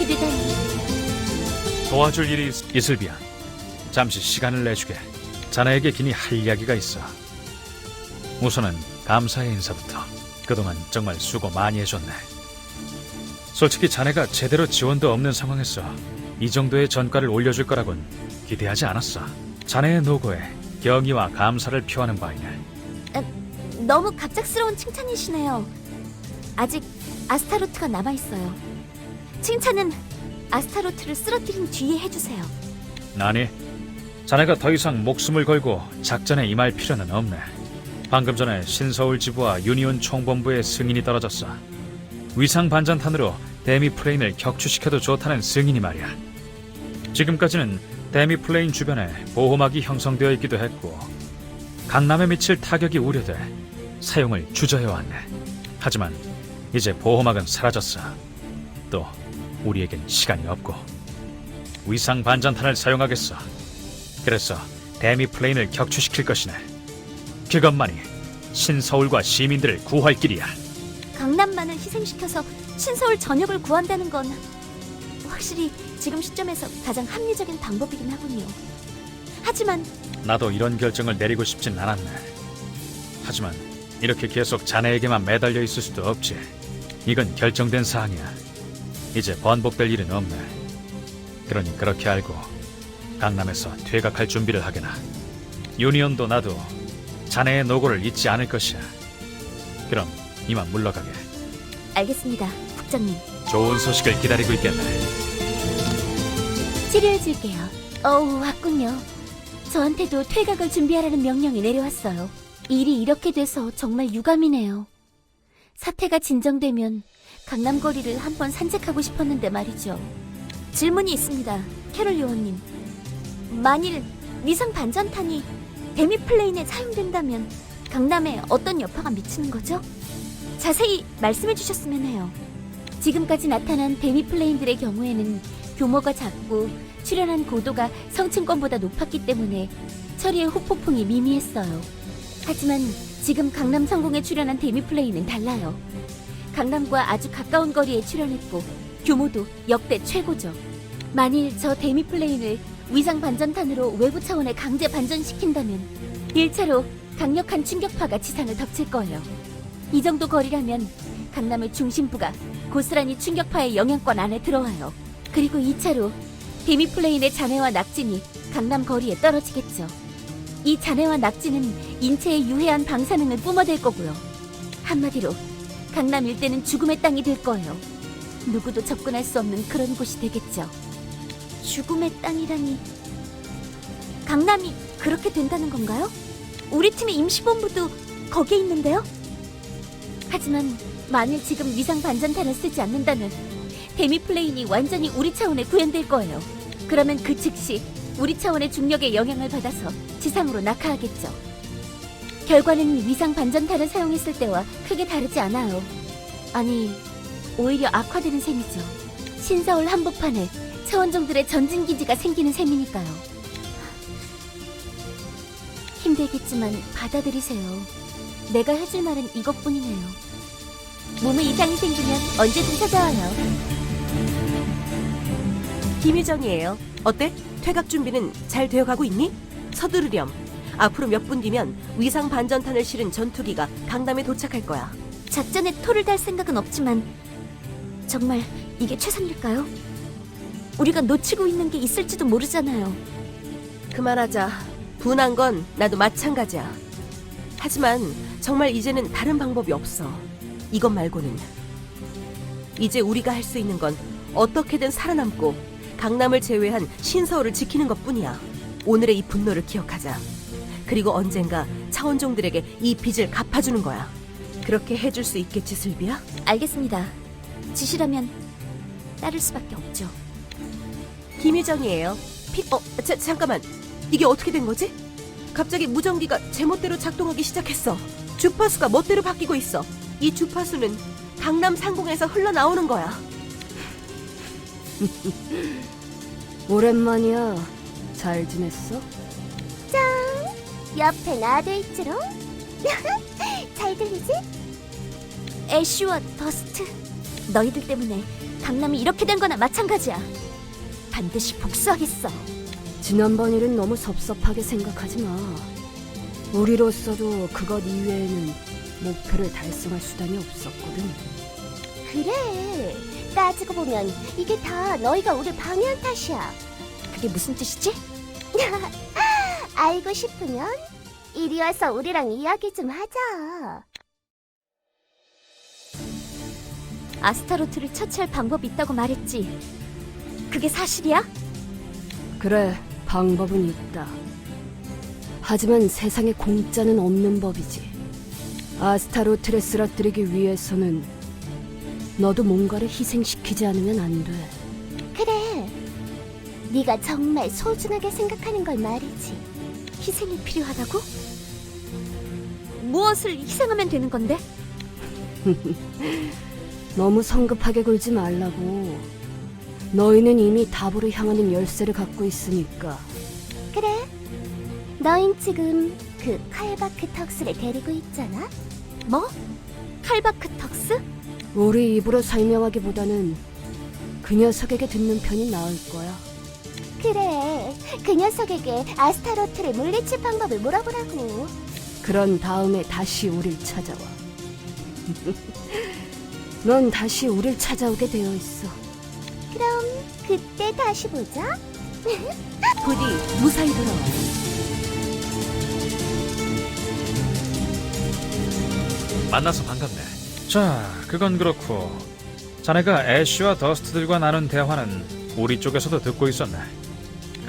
이렇게 되다니. 도와줄 일이 있, 이슬비야. 잠시 시간을 내주게. 자네에게 기니 할 이야기가 있어. 우선은 감사의 인사부터. 그동안 정말 수고 많이 해줬네. 솔직히 자네가 제대로 지원도 없는 상황에서 이 정도의 전가를 올려줄 거라곤 기대하지 않았어. 자네의 노고에 경의와 감사를 표하는 바이네. 너무 갑작스러운 칭찬이시네요. 아직 아스타로트가 남아 있어요. 칭찬은 아스타로트를 쓰러뜨린 뒤에 해주세요. 아니, 자네가 더 이상 목숨을 걸고 작전에 임할 필요는 없네. 방금 전에 신서울 지부와 유니온 총본부의 승인이 떨어졌어. 위상 반전탄으로 데미 플레인을 격추시켜도 좋다는 승인이 말이야. 지금까지는 데미 플레인 주변에 보호막이 형성되어 있기도 했고, 강남에 미칠 타격이 우려돼 사용을 주저해왔네. 하지만 이제 보호막은 사라졌어. 또 우리에겐 시간이 없고 위상 반전탄을 사용하겠어. 그래서 데미 플레인을 격추시킬 것이네. 그것만이 신서울과 시민들을 구할 길이야. 강남만을 희생시켜서 신서울 전역을 구한다는 건 확실히 지금 시점에서 가장 합리적인 방법이긴 하군요. 하지만 나도 이런 결정을 내리고 싶진 않았네. 하지만 이렇게 계속 자네에게만 매달려 있을 수도 없지. 이건 결정된 사항이야. 이제 번복될 일은 없네. 그러니 그렇게 알고 강남에서 퇴각할 준비를 하게나. 유니온도 나도 자네의 노고를 잊지 않을 것이야. 그럼 이만 물러가게. 알겠습니다, 국장님. 좋은 소식을 기다리고 있겠네. 치료해줄게요. 어우, 왔군요. 저한테도 퇴각을 준비하라는 명령이 내려왔어요. 일이 이렇게 돼서 정말 유감이네요. 사태가 진정되면 강남 거리를 한번 산책하고 싶었는데 말이죠. 질문이 있습니다, 캐롤 요원님. 만일 위상 반전탄이 데미 플레인에 사용된다면 강남에 어떤 여파가 미치는 거죠? 자세히 말씀해 주셨으면 해요. 지금까지 나타난 데미 플레인들의 경우에는 규모가 작고 출현한 고도가 성층권보다 높았기 때문에 처리의 후폭풍이 미미했어요. 하지만 지금 강남 상공에 출현한 데미 플레인은 달라요. 강남과 아주 가까운 거리에 출현했고 규모도 역대 최고죠. 만일 저 데미 플레인을 위상 반전탄으로 외부 차원에 강제 반전시킨다면 1차로 강력한 충격파가 지상을 덮칠 거예요. 이 정도 거리라면 강남의 중심부가 고스란히 충격파의 영향권 안에 들어와요. 그리고 2차로 데미 플레인의 잔해와 낙진이 강남 거리에 떨어지겠죠. 이 잔해와 낙진은 인체에 유해한 방사능을 뿜어댈 거고요. 한마디로 강남 일대는 죽음의 땅이 될 거예요. 누구도 접근할 수 없는 그런 곳이 되겠죠. 죽음의 땅이라니. 강남이 그렇게 된다는 건가요? 우리 팀의 임시본부도 거기에 있는데요? 하지만 만일 지금 위상 반전탄을 쓰지 않는다면 데미 플레인이 완전히 우리 차원에 구현될 거예요. 그러면 그 즉시 우리 차원의 중력에 영향을 받아서 지상으로 낙하하겠죠. 결과는 위상 반전탄을 사용했을 때와 크게 다르지 않아요. 아니, 오히려 악화되는 셈이죠. 신서울 한복판에 차원종들의 전진기지가 생기는 셈이니까요. 힘들겠지만 받아들이세요. 내가 해줄 말은 이것뿐이네요. 몸에 이상이 생기면 언제든 찾아와요. 김유정이에요. 어때? 퇴각 준비는 잘 되어가고 있니? 서두르렴. 앞으로 몇 분 뒤면 위상 반전탄을 실은 전투기가 강남에 도착할 거야. 작전에 토를 달 생각은 없지만 정말 이게 최선일까요? 우리가 놓치고 있는 게 있을지도 모르잖아요. 그만하자. 분한 건 나도 마찬가지야. 하지만 정말 이제는 다른 방법이 없어. 이것 말고는. 이제 우리가 할 수 있는 건 어떻게든 살아남고 강남을 제외한 신서울을 지키는 것 뿐이야. 오늘의 이 분노를 기억하자. 그리고 언젠가 차원종들에게 이 빚을 갚아주는 거야. 그렇게 해줄 수 있겠지, 슬비야? 알겠습니다. 지시라면 따를 수밖에 없죠. 김유정이에요. 피, 어, 자, 잠깐만. 이게 어떻게 된 거지? 갑자기 무전기가 제멋대로 작동하기 시작했어. 주파수가 멋대로 바뀌고 있어. 이 주파수는 강남 상공에서 흘러나오는 거야. 오랜만이야. 잘 지냈어? 옆에 나도 있지롱. 잘 들리지? 애쉬와 더스트. 너희들 때문에 강남이 이렇게 된 거나 마찬가지야. 반드시 복수하겠어. 지난번 일은 너무 섭섭하게 생각하지 마. 우리로서도 그것 이외에는 목표를 달성할 수단이 없었거든. 그래. 따지고 보면 이게 다 너희가 우리 방해한 탓이야. 그게 무슨 뜻이지? 알고 싶으면 이리 와서 우리랑 이야기 좀 하자. 아스타로트를 처치할 방법이 있다고 말했지. 그게 사실이야? 그래, 방법은 있다. 하지만 세상에 공짜는 없는 법이지. 아스타로트를 쓰러뜨리기 위해서는 너도 뭔가를 희생시키지 않으면 안 돼. 그래. 네가 정말 소중하게 생각하는 걸 말이지. 희생이 필요하다고? 무엇을 희생하면 되는 건데? 너무 성급하게 굴지 말라고. 너희는 이미 답으로 향하는 열쇠를 갖고 있으니까. 그래. 너흰 지금 그 칼바크 턱스를 데리고 있잖아. 뭐? 칼바크 턱스? 우리 입으로 설명하기보다는 그 녀석에게 듣는 편이 나을 거야. 그래. 그 녀석에게 아스타로트를 물리칠 방법을 물어보라고. 그런 다음에 다시 우릴 찾아와. 넌 다시 우릴 찾아오게 되어 있어. 그럼 그때 다시 보자. 부디 무사히 돌아와. 만나서 반갑네. 자, 그건 그렇고 자네가 애쉬와 더스트들과 나눈 대화는 우리 쪽에서도 듣고 있었네.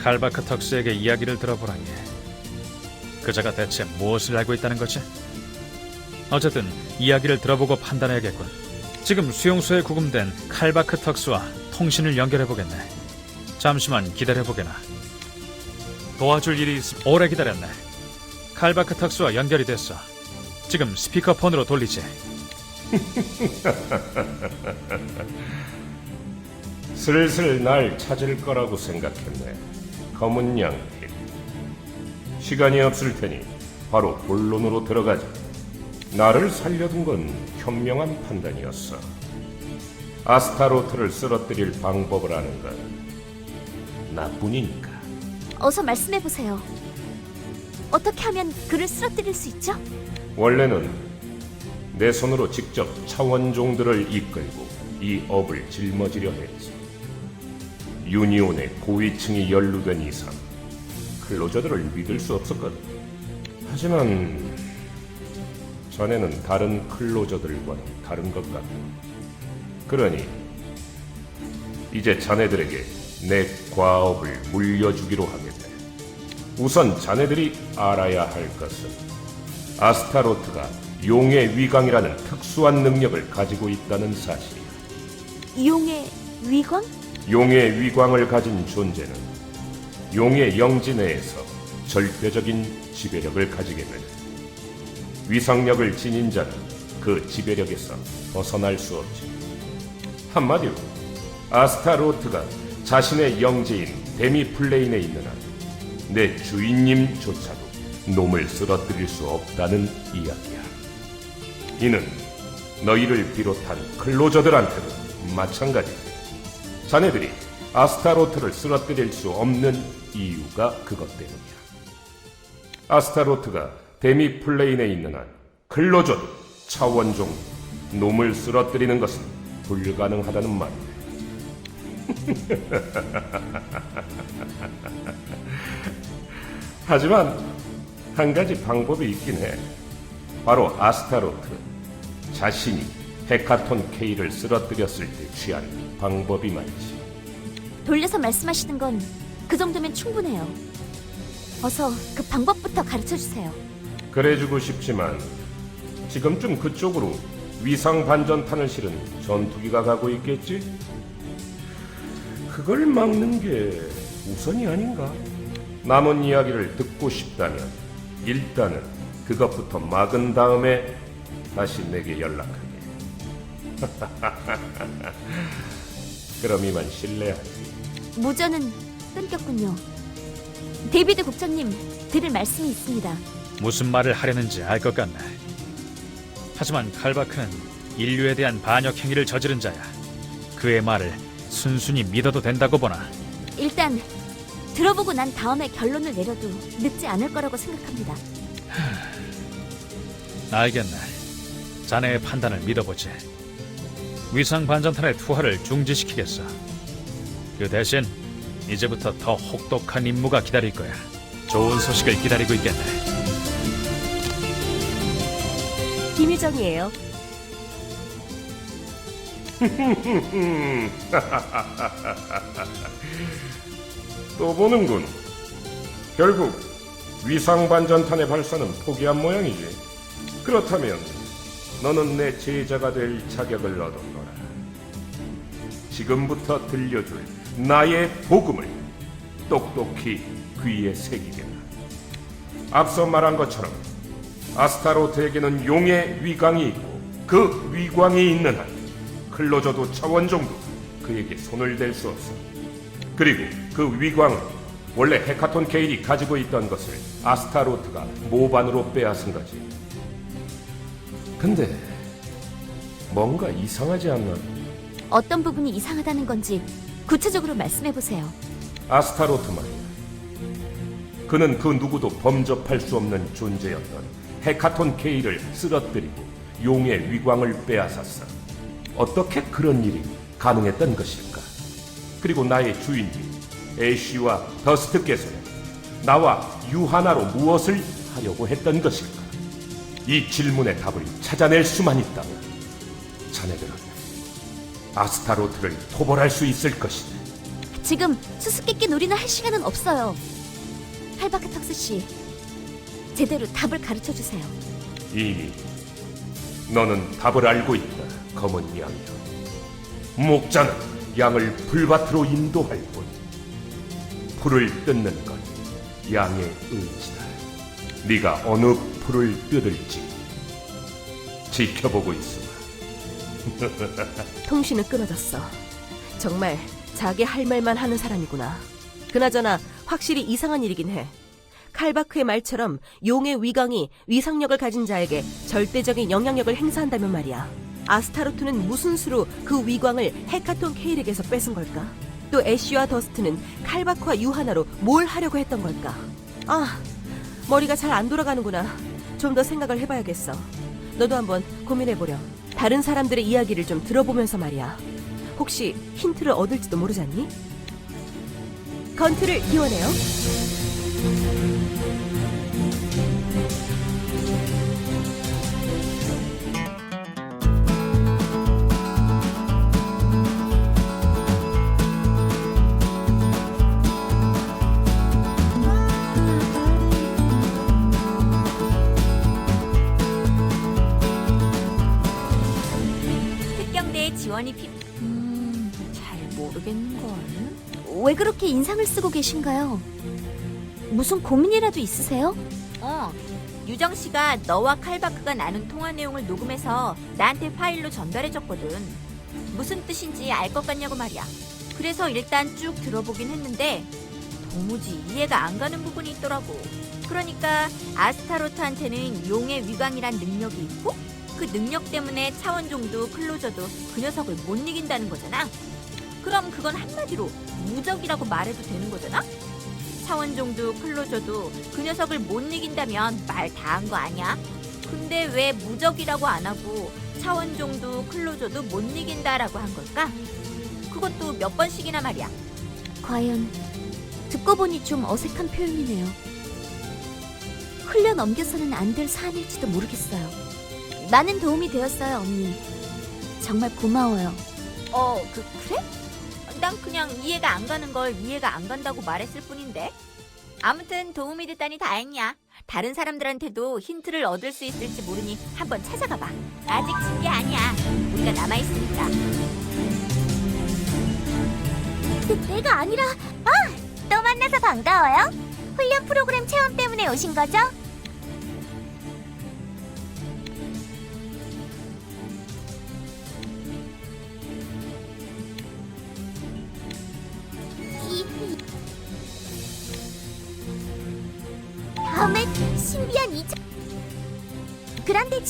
칼바크 턱스에게 이야기를 들어보라니. 그자가 대체 무엇을 알고 있다는 거지? 어쨌든 이야기를 들어보고 판단해야겠군. 지금 수용소에 구금된 칼바크 턱스와 통신을 연결해보겠네. 잠시만 기다려보게나. 도와줄 일이 있음 오래 기다렸네. 칼바크 턱스와 연결이 됐어. 지금 스피커폰으로 돌리지. 슬슬 날 찾을 거라고 생각했네. 검은 양팀. 시간이 없을 테니 바로 본론으로 들어가자. 나를 살려둔 건 현명한 판단이었어. 아스타로트를 쓰러뜨릴 방법을 아는 건 나뿐이니까. 어서 말씀해 보세요. 어떻게 하면 그를 쓰러뜨릴 수 있죠? 원래는 내 손으로 직접 차원종들을 이끌고 이 업을 짊어지려 했지. 유니온의 고위층이 연루된 이상 클로저들을 믿을 수 없었거든. 하지만 전에는 다른 클로저들과는 다른 것 같다. 그러니 이제 자네들에게 내 과업을 물려주기로 하겠네. 우선 자네들이 알아야 할 것은 아스타로트가 용의 위강이라는 특수한 능력을 가지고 있다는 사실이야. 용의 위광? 용의 위광을 가진 존재는 용의 영지 내에서 절대적인 지배력을 가지게 돼. 위상력을 지닌 자는 그 지배력에서 벗어날 수 없지. 한마디로 아스타로트가 자신의 영지인 데미 플레인에 있는 한 내 주인님조차도 놈을 쓰러뜨릴 수 없다는 이야기야. 이는 너희를 비롯한 클로저들한테도 마찬가지지. 자네들이 아스타로트를 쓰러뜨릴 수 없는 이유가 그것 때문이야. 아스타로트가 데미 플레인에 있는 한 클로저도 차원종 놈을 쓰러뜨리는 것은 불가능하다는 말이야. 하지만 한 가지 방법이 있긴 해. 바로 아스타로트 자신이 헤카톤 K를 쓰러뜨렸을 때 취한 방법이 말이지. 돌려서 말씀하시는 건 그 정도면 충분해요. 어서 그 방법부터 가르쳐 주세요. 그래주고 싶지만 지금쯤 그쪽으로 위상 반전탄을 실은 전투기가 가고 있겠지? 그걸 막는 게 우선이 아닌가? 남은 이야기를 듣고 싶다면 일단은 그것부터 막은 다음에 다시 내게 연락하게. 그럼 이만 실례하지. 무전은 끊겼군요. 데이비드 국장님, 들을 말씀이 있습니다. 무슨 말을 하려는지 알 것 같네. 하지만 칼바크는 인류에 대한 반역 행위를 저지른 자야. 그의 말을 순순히 믿어도 된다고 보나? 일단 들어보고 난 다음에 결론을 내려도 늦지 않을 거라고 생각합니다. 알겠네. 자네의 판단을 믿어보지. 위상 반전탄의 투하를 중지시키겠어. 그 대신 이제부터 더 혹독한 임무가 기다릴 거야. 좋은 소식을 기다리고 있겠네. 김유정이에요. 또 보는군. 결국 위상 반전탄의 발사는 포기한 모양이지. 그렇다면 너는 내 제자가 될 자격을 거라. 지금부터 들려줄 나의 복음을 똑똑히 귀에 새기게라. 앞서 말한 것처럼 아스타로트에게는 용의 위광이 있고 그 위광이 있는 한 클로저도 차원종도 그에게 손을 댈 수 없어. 그리고 그 위광은 원래 헤카톤 케일이 가지고 있던 것을 아스타로트가 모반으로 빼앗은 거지. 근데 뭔가 이상하지 않나? 어떤 부분이 이상하다는 건지 구체적으로 말씀해 보세요. 아스타로트 말이야. 그는 그 누구도 범접할 수 없는 존재였던 헤카톤 케일을 쓰러뜨리고 용의 위광을 빼앗았어. 어떻게 그런 일이 가능했던 것일까? 그리고 나의 주인님 애쉬와 더스트께서는 나와 유하나로 무엇을 하려고 했던 것일까? 이 질문의 답을 찾아낼 수만 있다면 자네들은 아스타로트를 토벌할 수 있을 것이다. 지금 수수께끼 놀이나 할 시간은 없어요. 할바크턱스 씨, 제대로 답을 가르쳐 주세요. 이미 너는 답을 알고 있다, 검은 양이여. 목자는 양을 풀밭으로 인도할 뿐. 풀을 뜯는 건 양의 의지다. 네가 어느 풀을 뜯을지 지켜보고 있으마. 통신은 끊어졌어. 정말 자기 할 말만 하는 사람이구나. 그나저나 확실히 이상한 일이긴 해. 칼바크의 말처럼 용의 위강이 위상력을 가진 자에게 절대적인 영향력을 행사한다면 말이야. 아스타로트는 무슨 수로 그 위광을 헤카톤 케일에게서 뺏은 걸까? 또 애쉬와 더스트는 칼바크와 유하나로 뭘 하려고 했던 걸까? 아, 머리가 잘 안 돌아가는구나. 좀 더 생각을 해봐야겠어. 너도 한번 고민해보렴. 다른 사람들의 이야기를 좀 들어보면서 말이야. 혹시 힌트를 얻을지도 모르잖니? 건투를 기원해요. 인상을 쓰고 계신가요? 무슨 고민이라도 있으세요? 어, 유정 씨가 너와 칼바크가 나눈 통화 내용을 녹음해서 나한테 파일로 전달해줬거든. 무슨 뜻인지 알 것 같냐고 말이야. 그래서 일단 쭉 들어보긴 했는데 도무지 이해가 안 가는 부분이 있더라고. 그러니까 아스타로트한테는 용의 위광이란 능력이 있고 그 능력 때문에 차원종도 클로저도 그 녀석을 못 이긴다는 거잖아. 그럼 그건 한마디로 무적이라고 말해도 되는 거잖아? 차원종도 클로저도 그 녀석을 못 이긴다면 말 다 한 거 아니야? 근데 왜 무적이라고 안 하고 차원종도 클로저도 못 이긴다라고 한 걸까? 그것도 몇 번씩이나 말이야. 과연 듣고 보니 좀 어색한 표현이네요. 흘려 넘겨서는 안 될 사안일지도 모르겠어요. 많은 도움이 되었어요, 언니. 정말 고마워요. 어, 그 그래? 난 그냥 이해가 안 가는 걸 이해가 안 간다고 말했을 뿐인데. 아무튼 도움이 됐다니 다행이야. 다른 사람들한테도 힌트를 얻을 수 있을지 모르니 한번 찾아가 봐. 아직 진 게 아니야. 우리가 남아 있으니까. 내가 아니라 아! 또 만나서 반가워요. 훈련 프로그램 체험 때문에 오신 거죠?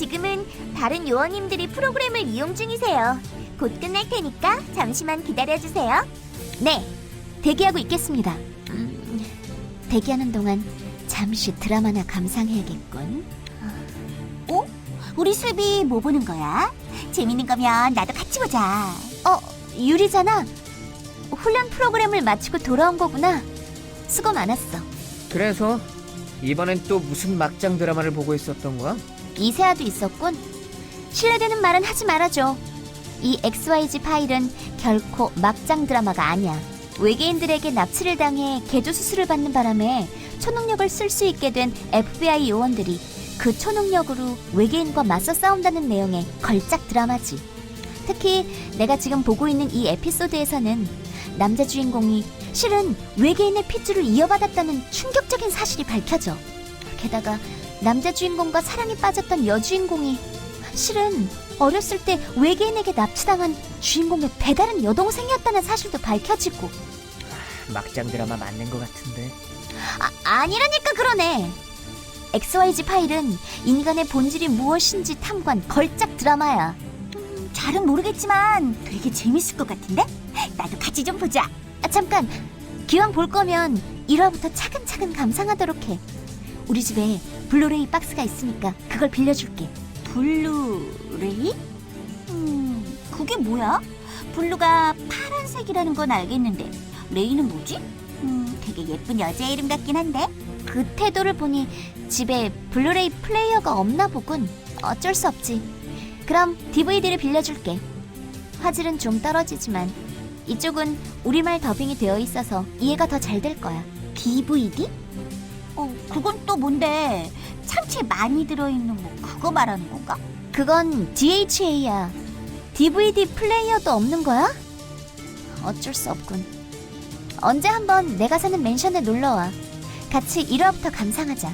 지금은 다른 요원님들이 프로그램을 이용 중이세요. 곧 끝날 테니까 잠시만 기다려주세요. 네, 대기하고 있겠습니다. 음, 대기하는 동안 잠시 드라마나 감상해야겠군. 어? 우리 슬비 뭐 보는 거야? 재밌는 거면 나도 같이 보자. 어, 유리잖아. 훈련 프로그램을 마치고 돌아온 거구나. 수고 많았어. 그래서 이번엔 또 무슨 막장 드라마를 보고 있었던 거야? 이세아도 있었군. 실례되는 말은 하지 말아줘. 이 XYZ 파일은 결코 막장 드라마가 아니야. 외계인들에게 납치를 당해 개조 수술을 받는 바람에 초능력을 쓸 수 있게 된 FBI 요원들이 그 초능력으로 외계인과 맞서 싸운다는 내용의 걸작 드라마지. 특히 내가 지금 보고 있는 이 에피소드에서는 남자 주인공이 실은 외계인의 핏줄을 이어받았다는 충격적인 사실이 밝혀져. 게다가 남자 주인공과 사랑에 빠졌던 여주인공이 실은 어렸을 때 외계인에게 납치당한 주인공의 배다른 여동생이었다는 사실도 밝혀지고. 막장 드라마 맞는 것 같은데. 아, 아니라니까 그러네. XYZ 파일은 인간의 본질이 무엇인지 탐구한 걸작 드라마야. 음, 잘은 모르겠지만 되게 재밌을 것 같은데? 나도 같이 좀 보자. 아, 잠깐. 기왕 볼 거면 1화부터 차근차근 감상하도록 해 우리 집에 블루레이 박스가 있으니까 그걸 빌려줄게 블루레이? 음, 그게 뭐야? 블루가 파란색이라는 건 알겠는데 레이는 뭐지? 음, 되게 예쁜 여자 이름 같긴 한데 그 태도를 보니 집에 블루레이 플레이어가 없나 보군 어쩔 수 없지 그럼 DVD를 빌려줄게 화질은 좀 떨어지지만 이쪽은 우리말 더빙이 되어 있어서 이해가 더 잘 될 거야 DVD? 어, 그건 또 뭔데? 참치 많이 들어있는 뭐 그거 말하는 건가? 그건 DHA야. DVD 플레이어도 없는 거야? 어쩔 수 없군. 언제 한번 내가 사는 맨션에 놀러 와. 같이 1화부터 감상하자.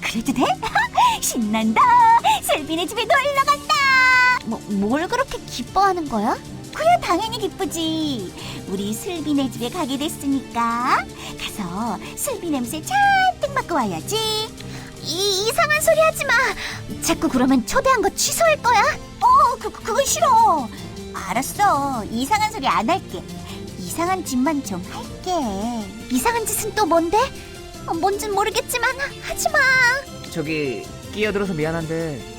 그래도 돼? 신난다! 슬비네 집에 놀러 간다! 뭐, 뭘 그렇게 기뻐하는 거야? 그야 당연히 기쁘지. 우리 슬비네 집에 가게 됐으니까 가서 슬비 냄새 잔뜩 맡고 와야지. 이 이상한 소리 하지 마. 자꾸 그러면 초대한 거 취소할 거야. 어, 그 그건 싫어. 알았어. 이상한 소리 안 할게. 이상한 짓만 좀 할게. 이상한 짓은 또 뭔데? 어, 뭔진 모르겠지만 하지 마. 저기 끼어들어서 미안한데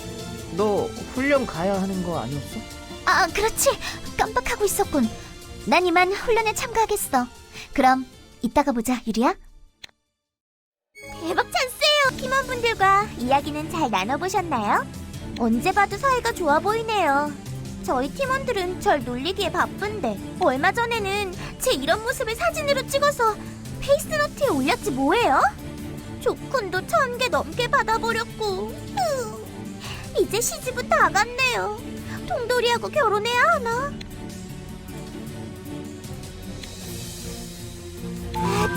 너 훈련 가야 하는 거 아니었어? 아, 그렇지. 깜빡하고 있었군. 난 이만 훈련에 참가하겠어. 그럼 이따가 보자, 유리야. 대박 찬스예요. 팀원분들과 이야기는 잘 나눠보셨나요? 언제 봐도 사이가 좋아 보이네요. 저희 팀원들은 절 놀리기에 바쁜데 얼마 전에는 제 이런 모습을 사진으로 찍어서 페이스노트에 올렸지 뭐예요? 조건도 천 개 넘게 받아버렸고 으, 이제 시집은 다 갔네요. 통돌이하고 결혼해야 하나?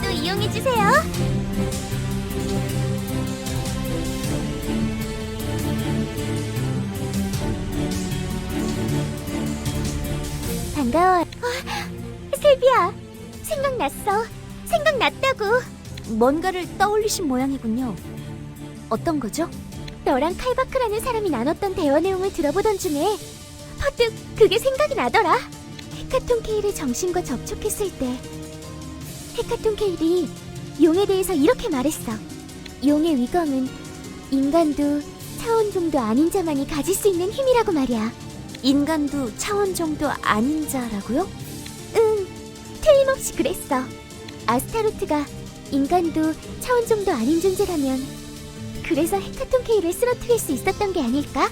또 이용해주세요. 반가워. 어, 슬비야, 생각났어. 생각났다고. 뭔가를 떠올리신 모양이군요. 어떤 거죠? 너랑 칼바크라는 사람이 나눴던 대화 내용을 들어보던 중에 퍼뜩 그게 생각이 나더라. 헤카톤 케일의 정신과 접촉했을 때 헤카톤 케일이 용에 대해서 이렇게 말했어. 용의 위검은 인간도 차원 정도 아닌 자만이 가질 수 있는 힘이라고 말이야. 인간도 차원 정도 아닌 자라고요? 응, 틀림없이 그랬어. 아스타로트가 인간도 차원 정도 아닌 존재라면 그래서 헤카톤 케일을 쓰러뜨릴 수 있었던 게 아닐까?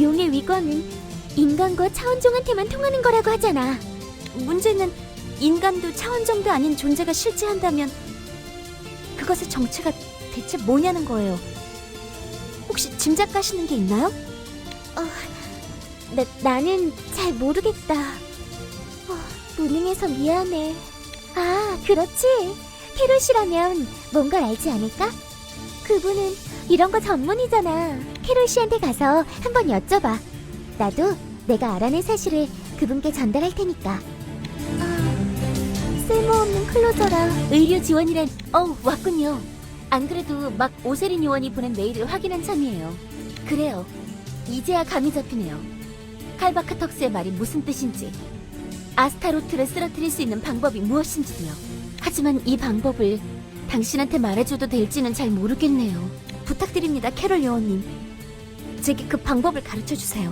용의 위광은 인간과 차원종한테만 통하는 거라고 하잖아. 문제는 인간도 차원 정도 아닌 존재가 실제한다면 그것의 정체가 대체 뭐냐는 거예요. 혹시 짐작 가시는 게 있나요? 어, 나, 나는 잘 모르겠다. 어, 무능해서 미안해. 아, 그렇지. 캐롯이라면 뭔가 알지 않을까? 그분은 이런 거 전문이잖아. 캐롤 씨한테 가서 한번 여쭤봐. 나도 내가 알아낸 사실을 그분께 전달할 테니까. 아, 쓸모없는 클로저라 의료 지원이란... 어 왔군요. 안 그래도 막 오세린 요원이 보낸 메일을 확인한 참이에요. 그래요. 이제야 감이 잡히네요. 칼바카턱스의 말이 무슨 뜻인지, 아스타로트를 쓰러뜨릴 수 있는 방법이 무엇인지도요. 하지만 이 방법을 당신한테 말해줘도 될지는 잘 모르겠네요. 부탁드립니다, 캐롤 요원님. 제게 그 방법을 가르쳐 주세요.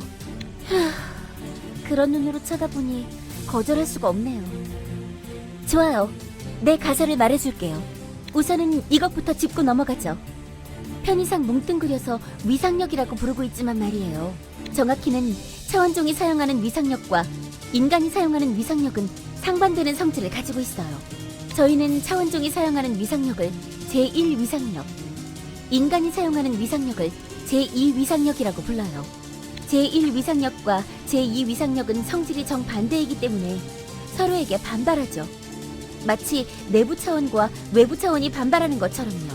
그런 눈으로 쳐다보니 거절할 수가 없네요. 좋아요. 내 가설을 말해줄게요. 우선은 이것부터 짚고 넘어가죠. 편의상 뭉뚱그려서 위상력이라고 부르고 있지만 말이에요. 정확히는 차원종이 사용하는 위상력과 인간이 사용하는 위상력은 상반되는 성질을 가지고 있어요. 저희는 차원종이 사용하는 위상력을 제1 위상력, 인간이 사용하는 위상력을 제2 위상력이라고 불러요. 제1 위상력과 제2 위상력은 성질이 정반대이기 때문에 서로에게 반발하죠. 마치 내부 차원과 외부 차원이 반발하는 것처럼요.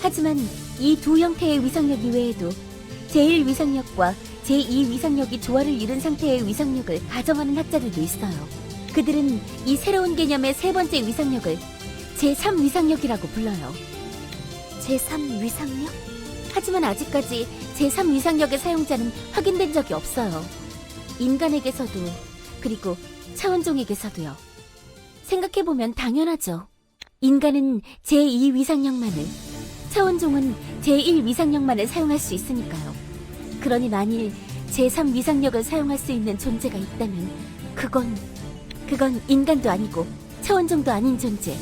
하지만 이 두 형태의 위상력 이외에도 제1 위상력과 제2 위상력이 조화를 이룬 상태의 위상력을 가정하는 학자들도 있어요. 그들은 이 새로운 개념의 세 번째 위상력을 제3 위상력이라고 불러요. 제3 위상력? 하지만 아직까지 제3 위상력의 사용자는 확인된 적이 없어요. 인간에게서도 그리고 차원종에게서도요. 생각해보면 당연하죠. 인간은 제2 위상력만을, 차원종은 제1 위상력만을 사용할 수 있으니까요. 그러니 만일 제3 위상력을 사용할 수 있는 존재가 있다면 그건 그건 인간도 아니고 차원종도 아닌 존재.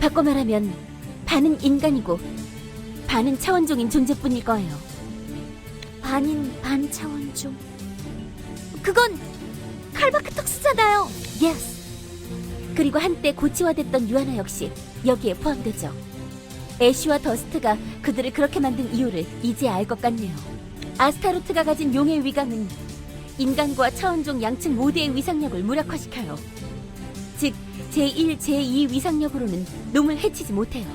바꿔 말하면 반은 인간이고 반은 차원종인 존재뿐일 거예요. 반인 반 차원종. 그건 칼바크 턱스잖아요. 예스. 그리고 한때 고치화됐던 유아나 역시 여기에 포함되죠. 애쉬와 더스트가 그들을 그렇게 만든 이유를 이제 알 것 같네요. 아스타로트가 가진 용의 위강은 인간과 차원종 양측 모두의 위상력을 무력화시켜요. 즉, 제1, 제2 위상력으로는 놈을 해치지 못해요.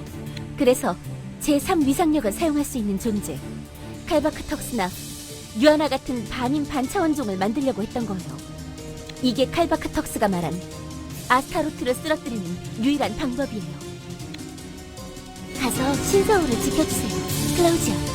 그래서 제3 위상력을 사용할 수 있는 존재, 칼바크턱스나 유아나 같은 반인 반차원종을 만들려고 했던 거예요. 이게 칼바크턱스가 말한 아스타로트를 쓰러뜨리는 유일한 방법이에요. 가서 신서울을 지켜주세요. 클라우지아.